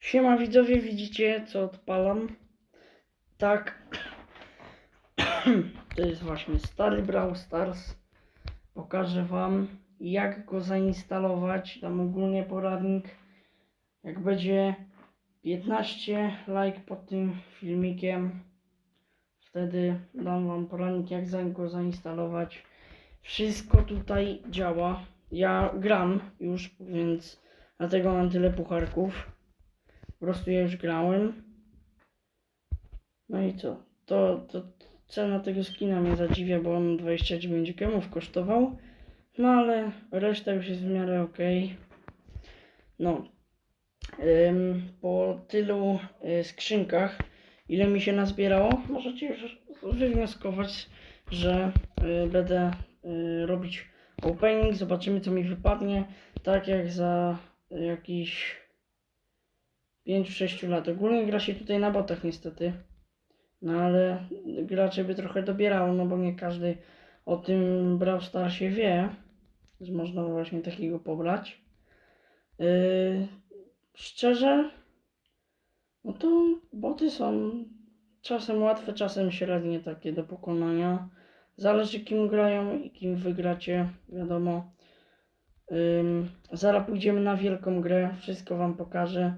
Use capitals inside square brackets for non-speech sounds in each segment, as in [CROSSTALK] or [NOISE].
Siema widzowie, widzicie co odpalam? Tak. [CLEARS THROAT] To jest właśnie stary Brawl Stars. Pokażę wam jak go zainstalować. Dam ogólnie poradnik. Jak będzie 15 like pod tym filmikiem, wtedy dam wam poradnik jak go zainstalować. Wszystko tutaj działa. Ja gram już, więc dlatego mam tyle pucharków. Po prostu ja już grałem. No i co? To, to cena tego skina mnie zadziwia, bo on 29 gemów kosztował. No ale reszta już jest w miarę ok. No. Ym, po tylu y, skrzynkach, ile mi się nazbierało, możecie już wywnioskować, że y, będę y, robić opening. Zobaczymy co mi wypadnie. Tak jak za jakiś 5-6 lat. Ogólnie gra się tutaj na botach niestety. No ale gracze by trochę dobierało, no bo nie każdy o tym Brawl Starsie wie, że można właśnie takiego pobrać. Yy, szczerze, no to boty są czasem łatwe, czasem średnie takie do pokonania. Zależy kim grają i kim wygracie, wiadomo. Ym, zaraz pójdziemy na wielką grę, wszystko wam pokażę.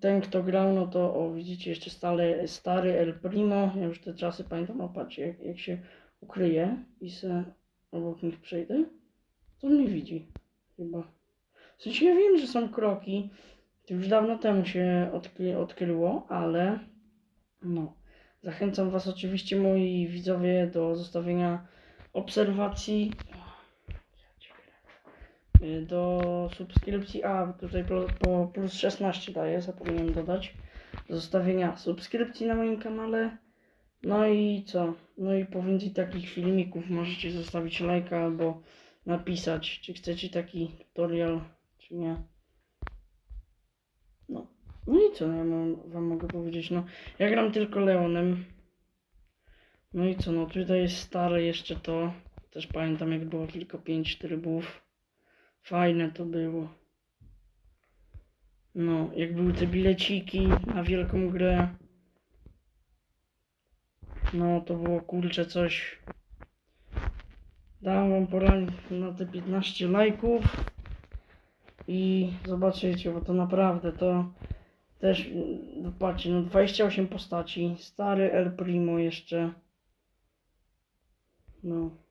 Ten kto grał, no to o widzicie jeszcze stale, stary El Primo. Ja już te czasy pamiętam, o patrzcie jak, jak się ukryje i se obok nich przejdę, to mnie widzi chyba. W sensie ja wiem, że są kroki, to już dawno temu się odkry, odkryło, ale no. Zachęcam was oczywiście moi widzowie do zostawienia obserwacji do subskrypcji, a tutaj po, plus 16 daję, zapomniałem dodać, do zostawienia subskrypcji na moim kanale. No i co? No i po więcej takich filmików możecie zostawić lajka albo napisać, czy chcecie taki tutorial, czy nie. No. No i co ja mam, wam mogę powiedzieć? No, ja gram tylko Leonem. No i co? No tutaj jest stare jeszcze to. Też pamiętam jak było tylko 5 trybów. Fajne to było. No, jak były te bileciki na wielką grę. No, to było kurczę coś. Dam wam poranek na te 15 lajków. I zobaczycie, bo to naprawdę to też, no patrzcie, no 28 postaci. Stary El Primo jeszcze. No.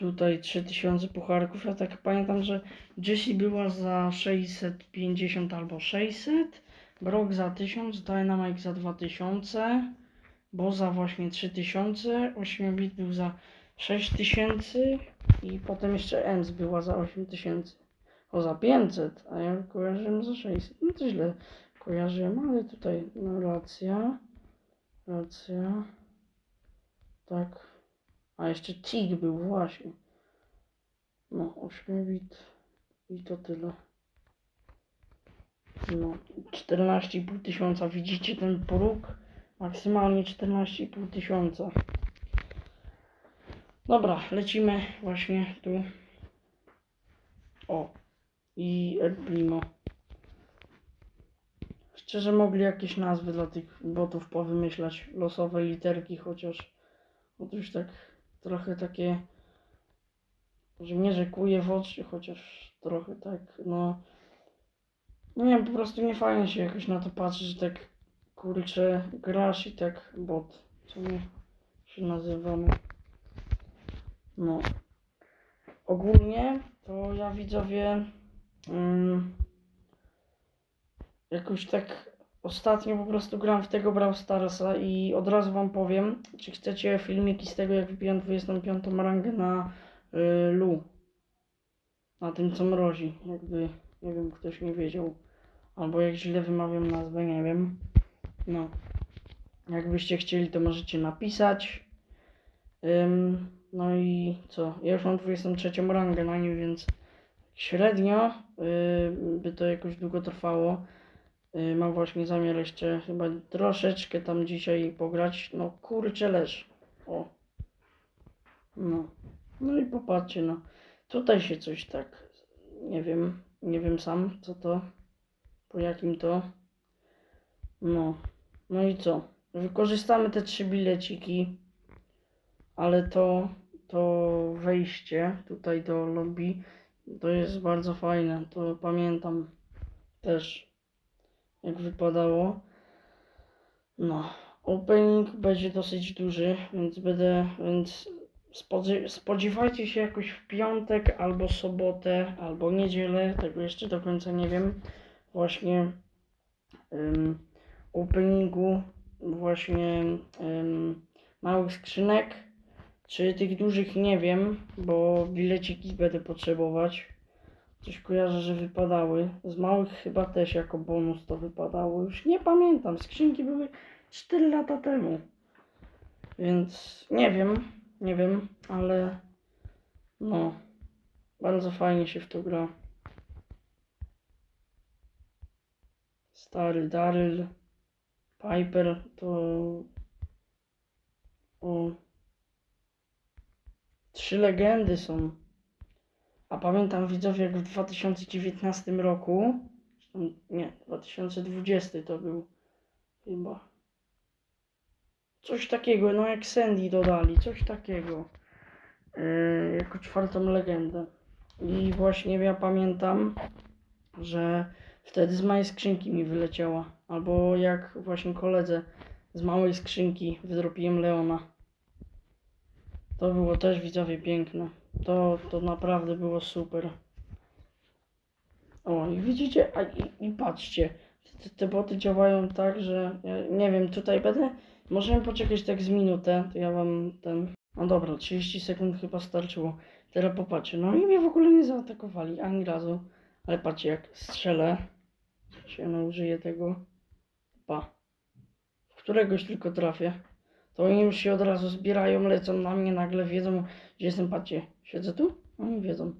Tutaj 3000 pucharków. Ja tak pamiętam, że Jessie była za 650 albo 600, Brock za 1000, Dynamite za 2000, Boza właśnie 3000, 8-bit był za 6000 i potem jeszcze Ems była za 8000. O za 500, a ja kojarzyłem za 600. No to źle kojarzyłem, ale tutaj no racja. Racja. Tak. A jeszcze Tig był właśnie. No, 8 bit i to tyle. No, 14,5 tysiąca. Widzicie ten próg? Maksymalnie 14,5 tysiąca. Dobra, lecimy właśnie tu. O, i El Primo. Szczerze mogli jakieś nazwy dla tych botów powymyślać. Losowe literki chociaż. Otóż tak trochę takie, że nie że kuje w oczy, chociaż trochę tak, no, no nie wiem, po prostu nie fajnie się jakoś na to patrzy, że tak kurczę grasz i tak bot, co się nazywamy. No. Ogólnie to ja widzowie mm, jakoś tak Ostatnio po prostu gram w tego Brawl Starsa i od razu wam powiem, czy chcecie filmiki z tego jak wybijam 25 rangę na y, Lu. Na tym co mrozi, jakby, nie wiem, ktoś nie wiedział. Albo jak źle wymawiam nazwę, nie wiem. No. Jakbyście chcieli, to możecie napisać. Ym, no i co? Ja już mam 23 rangę na nim, więc średnio y, by to jakoś długo trwało. Y, Mam właśnie zamiar jeszcze chyba troszeczkę tam dzisiaj pograć. No kurczę leż. O. No. No i popatrzcie, no. Tutaj się coś tak. Nie wiem. Nie wiem sam, co to. po jakim to. No. No i co? Wykorzystamy te trzy bileciki, ale to, to wejście tutaj do lobby to jest bardzo fajne. To pamiętam też jak wypadało. No, opening będzie dosyć duży, więc będę, więc spodziewajcie się jakoś w piątek albo sobotę, albo niedzielę, tego jeszcze do końca nie wiem, właśnie um, openingu właśnie em, małych skrzynek, czy tych dużych nie wiem, bo bileciki będę potrzebować. Coś kojarzę, że wypadały. Z małych chyba też jako bonus to wypadało. Już nie pamiętam. Skrzynki były 4 lata temu. Więc nie wiem, nie wiem, ale no, bardzo fajnie się w to gra. Stary Daryl, Piper to o trzy legendy są. A pamiętam widzowie jak w 2019 roku, nie, 2020 to był chyba. Coś takiego, no jak Sandy dodali, coś takiego. Yy, jako czwartą legendę. I właśnie ja pamiętam, że wtedy z małej skrzynki mi wyleciała. Albo jak właśnie koledze z małej skrzynki wydropiłem Leona. To było też widzowie piękne. To, to naprawdę było super. O, i widzicie, a i, i patrzcie, te, te boty działają tak, że ja nie wiem, tutaj będę. Możemy poczekać tak z minutę, to ja wam ten. No dobra, 30 sekund chyba starczyło. Teraz popatrzcie, no i mnie w ogóle nie zaatakowali ani razu. Ale patrzcie, jak strzelę, się no użyję tego. Pa. W któregoś tylko trafię. To oni już się od razu zbierają, lecą na mnie, nagle wiedzą, gdzie jestem, patrzcie. Siedzę tu? Oni wiedzą.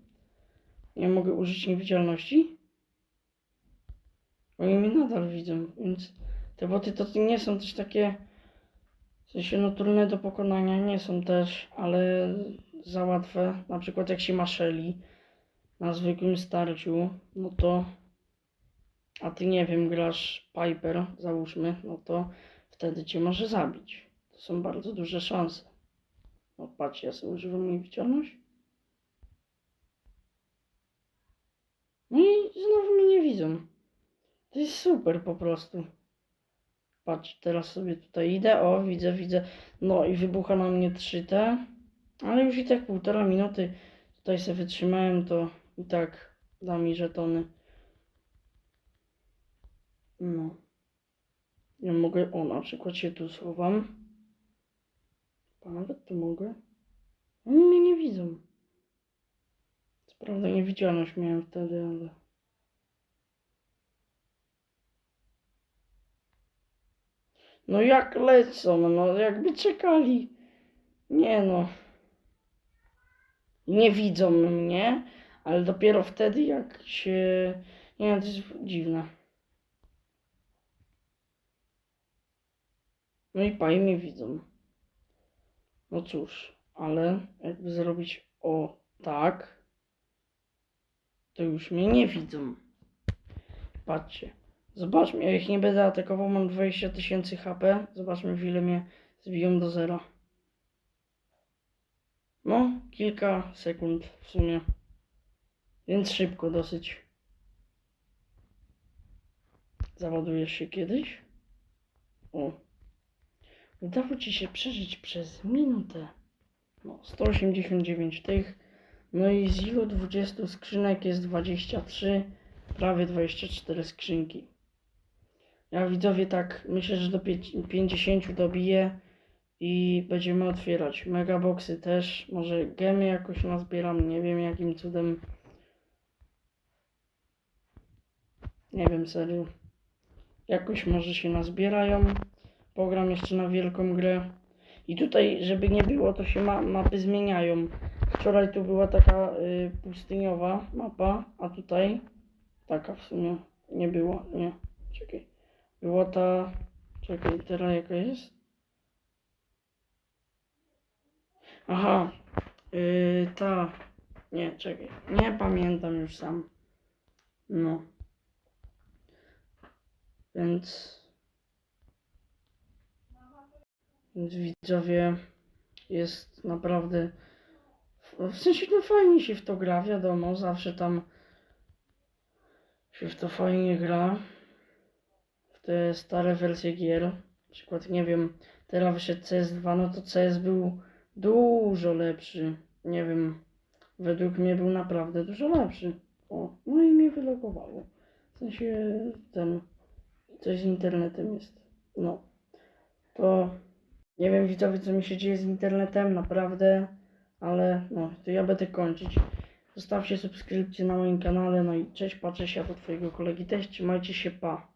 Nie mogę użyć niewidzialności? Oni mnie nadal widzą, więc te boty to nie są też takie, w sensie no trudne do pokonania nie są też, ale za łatwe. Na przykład jak się ma Shelly na zwykłym starciu, no to a ty nie wiem, grasz Piper, załóżmy, no to wtedy cię może zabić. Są bardzo duże szanse. No patrz, ja sobie używam niewidzialność. No i znowu mnie nie widzą. To jest super po prostu. Patrz, teraz sobie tutaj idę, o widzę, widzę. No i wybucha na mnie 3T. Ale już i tak półtora minuty tutaj sobie wytrzymałem, to i tak da mi żetony. No. Ja mogę, o na przykład się tu schowam. A nawet tu mogę. Oni mnie nie widzą. Co prawda niewidzialność miałem wtedy, ale... No jak lecą, no jakby czekali. Nie no. Nie widzą mnie, ale dopiero wtedy jak się... Nie no, to jest dziwne. No i paj mnie widzą. No cóż, ale jakby zrobić o tak, to już mnie nie widzą. Patrzcie. Zobaczmy, ja ich nie będę atakował, mam 20 tysięcy HP. Zobaczmy, w ile mnie zbiją do zera. No, kilka sekund w sumie. Więc szybko dosyć. Załadujesz się kiedyś? O. Udało ci się przeżyć przez minutę. No, 189 tych. No i z ilu 20 skrzynek jest 23, prawie 24 skrzynki. Ja widzowie tak myślę, że do pięć- 50 dobiję i będziemy otwierać. Megaboxy też, może gemy jakoś nazbieram, nie wiem jakim cudem. Nie wiem serio. Jakoś może się nazbierają. Pogram jeszcze na wielką grę. I tutaj, żeby nie było, to się ma mapy zmieniają. Wczoraj tu była taka y, pustyniowa mapa, a tutaj taka w sumie nie była. Nie, czekaj. Była ta. Czekaj, teraz jaka jest? Aha, y, ta. Nie, czekaj. Nie pamiętam już sam. No. Więc, widzowie jest naprawdę w, w sensie no fajnie się w to gra, wiadomo, zawsze tam się w to fajnie gra. W te stare wersje gier. Na przykład, nie wiem, teraz wyszedł CS2, no to CS był dużo lepszy. Nie wiem, według mnie był naprawdę dużo lepszy. O, no i mnie wylogowało. W sensie ten, coś z internetem jest. No, to nie wiem widzowie, co mi się dzieje z internetem, naprawdę, ale no, to ja będę kończyć. Zostawcie subskrypcję na moim kanale, no i cześć, patrzę się do twojego kolegi też, trzymajcie się, pa.